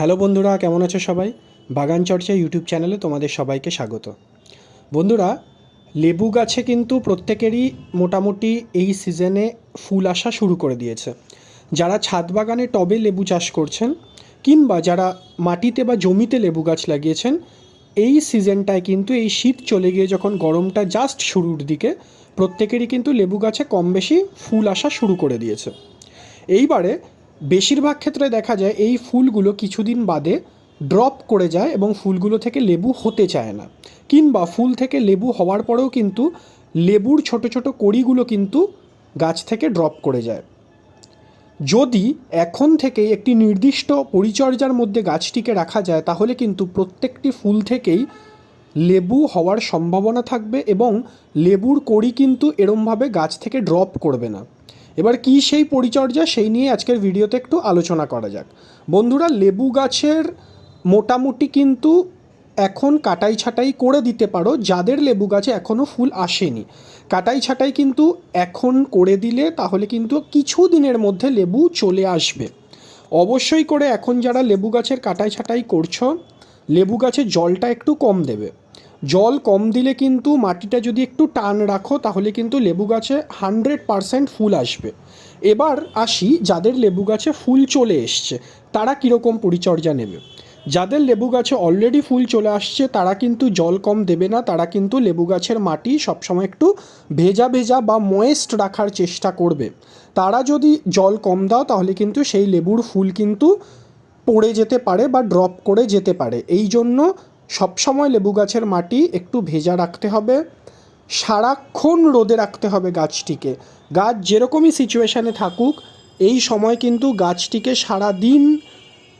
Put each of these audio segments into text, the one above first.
Hello বন্ধুরা, কেমন আছো সবাই? বাগান চর্চা ইউটিউব চ্যানেলে তোমাদের সবাইকে স্বাগত। বন্ধুরা, লেবু গাছে কিন্তু প্রত্যেকেরই মোটামুটি এই সিজনে ফুল আসা শুরু করে দিয়েছে। যারা ছাদ বাগানে টবে লেবু চাষ করছেন কিংবা যারা মাটিতে বা জমিতে লেবু গাছ লাগিয়েছেন, এই সিজনটায় কিন্তু এই শীত চলে গিয়ে যখন গরমটা জাস্ট শুরুর দিকে, প্রত্যেকেরই কিন্তু লেবু গাছে কম বেশি ফুল আসা শুরু করে দিয়েছে। এইবারে বেশিরভাগ ক্ষেত্রে দেখা যায় এই ফুলগুলো কিছুদিন বাদে ড্রপ করে যায় এবং ফুলগুলো থেকে লেবু হতে চায় না। কিংবা ফুল থেকে লেবু হওয়ার পরেও কিন্তু লেবুর ছোট ছোট কড়িগুলো কিন্তু গাছ থেকে ড্রপ করে যায়। যদি এখন থেকে একটি নির্দিষ্ট পরিচর্যার মধ্যে গাছটিকে রাখা যায়, তাহলে কিন্তু প্রত্যেকটি ফুল থেকেই লেবু হওয়ার সম্ভাবনা থাকবে এবং লেবুর কড়ি কিন্তু এরমভাবে গাছ থেকে ড্রপ করবে না। এবার কি সেই পরিচর্যা সেই নিয়ে আজকের ভিডিওতে একটু আলোচনা করা যাক। বন্ধুরা, লেবু গাছের মোটামুটি কিন্তু এখন কাটাই ছাটাই করে দিতে পারো, যাদের লেবু গাছে এখনও ফুল আসেনি। কাটাই ছাটাই কিন্তু এখন করে দিলে তাহলে কিন্তু কিছু দিনের মধ্যে লেবু চলে আসবে। অবশ্যই করে এখন যারা লেবু গাছের কাটাই ছাটাই করছ, লেবু গাছে জলটা একটু কম দেবে। জল কম দিলে কিন্তু মাটিটা যদি একটু টান রাখো, তাহলে কিন্তু লেবু গাছে হান্ড্রেড পারসেন্ট ফুল আসবে। এবার আসি যাদের লেবু গাছে ফুল চলে এসছে, তারা কীরকম পরিচর্যা নেবে? যাদের লেবু গাছে অলরেডি ফুল চলে আসছে, তারা কিন্তু জল কম দেবে না, তারা কিন্তু লেবু গাছের মাটি সবসময় একটু ভেজা ভেজা বা ময়েস্ট রাখার চেষ্টা করবে। তারা যদি জল কম দাও, তাহলে কিন্তু সেই লেবুর ফুল কিন্তু পড়ে যেতে পারে বা ড্রপ করে যেতে পারে। এই জন্য সবসময় লেবু গাছের মাটি একটু ভেজা রাখতে হবে। সারাক্ষণ রোদে রাখতে হবে গাছটিকে। গাছ যেরকমই সিচুয়েশানে থাকুক, এই সময় কিন্তু গাছটিকে সারা দিন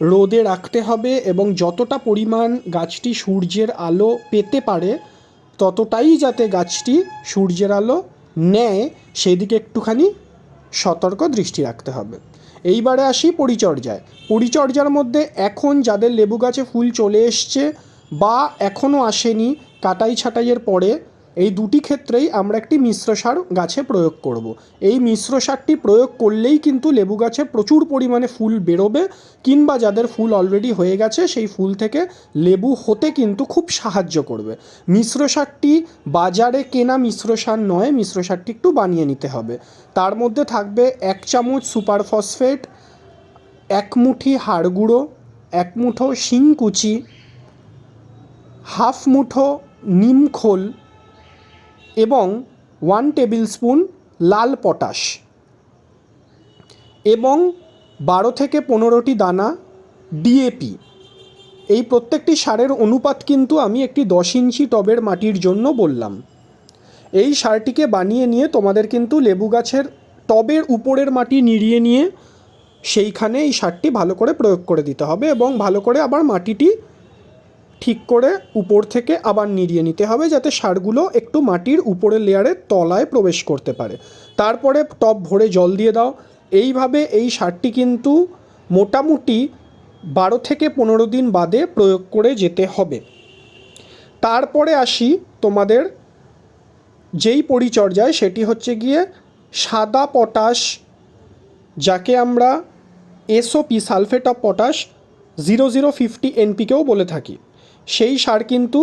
রোদে রাখতে হবে এবং যতটা পরিমাণ গাছটি সূর্যের আলো পেতে পারে, ততটাই যাতে গাছটি সূর্যের আলো নেয়, সেদিকে একটুখানি সতর্ক দৃষ্টি রাখতে হবে। এইবারে আসি পরিচর্যায়। পরিচর্যার মধ্যে এখন যাদের লেবু গাছে ফুল চলে এসছে বা এখনও আসেনি কাটাই ছাটাইয়ের পরে, এই দুটি ক্ষেত্রেই আমরা একটি মিশ্র সার গাছে প্রয়োগ করব। এই মিশ্র সারটি প্রয়োগ করলেই কিন্তু লেবু গাছে প্রচুর পরিমাণে ফুল বেরোবে কিংবা যাদের ফুল অলরেডি হয়ে গেছে সেই ফুল থেকে লেবু হতে কিন্তু খুব সাহায্য করবে মিশ্র সারটি বাজারে কেনা মিশ্র সার নয়, মিশ্র সারটি একটু বানিয়ে নিতে হবে তার মধ্যে থাকবে এক চামচ সুপার ফসফেট, এক মুঠি হাড় গুঁড়ো, এক মুঠো শিংকুচি হাফ মুঠো নিমখোল এবং ওয়ান টেবিল স্পুন লাল পটাশ এবং বারো থেকে পনেরোটি দানা ডিএপি এই প্রত্যেকটি সারের অনুপাত কিন্তু আমি একটি দশ ইঞ্চি টবের মাটির জন্য বললাম। এই সারটিকে বানিয়ে নিয়ে তোমাদের কিন্তু লেবু গাছের টবের উপরের মাটি নিড়িয়ে নিয়ে সেইখানে এই সারটি ভালো করে প্রয়োগ করে দিতে হবে এবং ভালো করে আবার মাটিটি ঠিক করে উপর থেকে আবার নিড়িয়ে নিতে হবে যাতে সারগুলো একটু মাটির উপরের লেয়ারের তলায় প্রবেশ করতে পারে। তারপরে টব ভরে জল দিয়ে দাও। এইভাবে এই সারটি কিন্তু মোটামুটি বারো থেকে পনেরো দিন বাদে প্রয়োগ করে যেতে হবে। তারপরে আসি তোমাদের যেই পরিচর্যায়, সেটি হচ্ছে গিয়ে সাদা পটাশ, যাকে আমরা SOP sulphate of potash zero zero fifty এনপিকেও বলে থাকি। সেই সার কিন্তু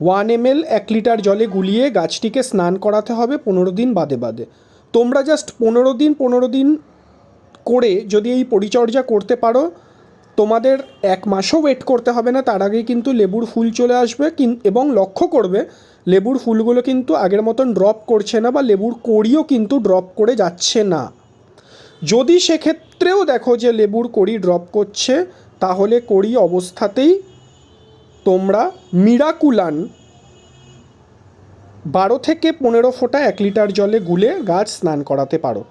ওয়ান এম এল এক লিটার জলে গুলিয়ে গাছটিকে স্নান করাতে হবে পনেরো দিন বাদে বাদে। তোমরা জাস্ট পনেরো দিন পনেরো দিন করে যদি এই পরিচর্যা করতে পারো, তোমাদের এক মাসও ওয়েট করতে হবে না, তার আগেই কিন্তু লেবুর ফুল চলে আসবে এবং লক্ষ্য করবে, লেবুর ফুলগুলো কিন্তু আগের মতন ড্রপ করছে না বা লেবুর কড়িও কিন্তু ড্রপ করে যাচ্ছে না। যদি সেক্ষেত্রেও দেখো যে লেবুর কড়ি ড্রপ করছে, তাহলে কড়ি অবস্থাতেই তোমরা মিরাকুলান বারো থেকে পনেরো ফোঁটা এক লিটার জলে গুলে গাছ স্নান করাতে পারো।